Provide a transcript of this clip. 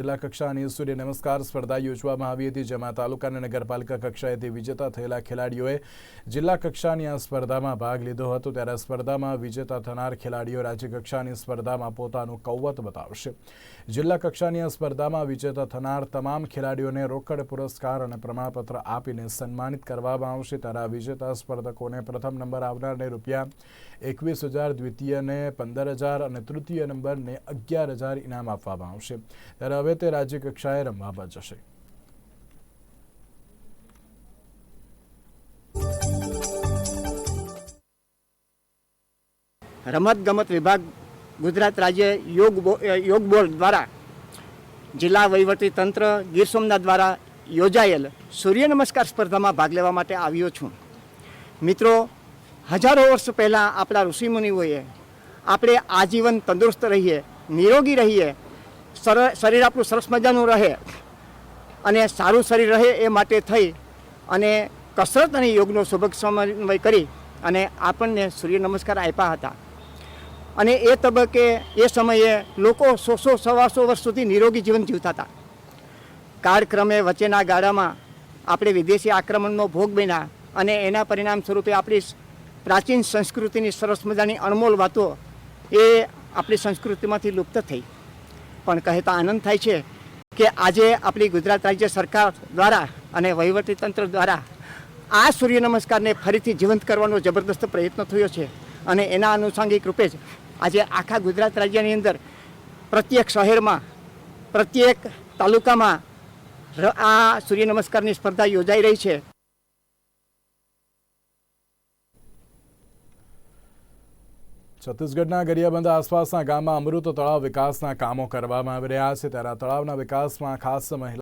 જિલ્લા કક્ષાની સૂર્ય નમસ્કાર. સ્પર્ધા યોજવામાં આવી હતી, જેમાં તાલુકા અને નગરપાલિકા કક્ષાએથી વિજેતા થયેલા ખેલાડીઓએ જિલ્લા કક્ષાની આ સ્પર્ધામાં ભાગ લીધો હતો. ત્યારે સ્પર્ધામાં વિજેતા થનાર ખેલાડીઓ રાજ્ય સ્પર્ધામાં પોતાનું કૌવત બતાવશે. જિલ્લા કક્ષાની આ સ્પર્ધામાં વિજેતા થનાર તમામ ખેલાડીઓને રોકડ પુરસ્કાર અને પ્રમાણપત્ર આપીને સન્માનિત કરવામાં આવશે. ત્યારે વિજેતા સ્પર્ધકોને પ્રથમ નંબર આવનારને રૂપિયા એકવીસ હજાર, દ્વિતીયને પંદર હજાર અને તૃતીય નંબરને અગિયાર હજાર ઇનામ આપવામાં આવશે. ત્યારે હવે તે રાજ્ય કક્ષાએ રમવા જશે. રમતગમત વિભાગ ગુજરાત રાજ્ય યોગ યોગ બોર્ડ દ્વારા જિલ્લા વહીવટી તંત્ર ગીર સોમનાથ દ્વારા યોજાયેલ સૂર્ય નમસ્કાર સ્પર્ધામાં ભાગ લેવા માટે આવ્યો છું. મિત્રો, હજારો વર્ષ પહેલાં આપણા ઋષિમુનિઓએ આપણે આજીવન તંદુરસ્ત રહીએ, નિરોગી રહીએ શરીર આપણું સરસ મજાનું રહે અને સારું શરીર રહે એ માટે થઈ અને કસરત અને યોગનો સુભગ સમન્વય કરી અને આપણને સૂર્ય નમસ્કાર આપ્યા હતા. અને એ તબક્કે એ સમયે લોકો સો સો સવાસો વર્ષ સુધી નિરોગી જીવન જીવતા હતા. કાળક્રમે વચ્ચેના ગાળામાં આપણે વિદેશી આક્રમણનો ભોગ બન્યા અને એના પરિણામ સ્વરૂપે આપણી પ્રાચીન સંસ્કૃતિની સરસ મજાની અણમોલ વાતો એ આપણી સંસ્કૃતિમાંથી લુપ્ત થઈ. પણ કહેતા આનંદ થાય છે કે આજે આપણી ગુજરાત રાજ્ય સરકાર દ્વારા અને વહીવટી તંત્ર દ્વારા આ સૂર્ય નમસ્કારને ફરીથી જીવંત કરવાનો જબરદસ્ત પ્રયત્ન થયો છે. અને એના આનુષાંગિક રૂપે જ આજે આખા ગુજરાત રાજ્યની અંદર પ્રત્યેક શહેરમાં, પ્રત્યેક તાલુકામાં આ સૂર્ય નમસ્કારની સ્પર્ધા યોજાઈ રહી છે. છત્તીસગઢના ગરિયાબંધ આસપાસના ગામમાં અમૃત તળાવ વિકાસના કામો કરવામાં આવી રહ્યા છે. ત્યારે તળાવના વિકાસમાં ખાસ મહિલા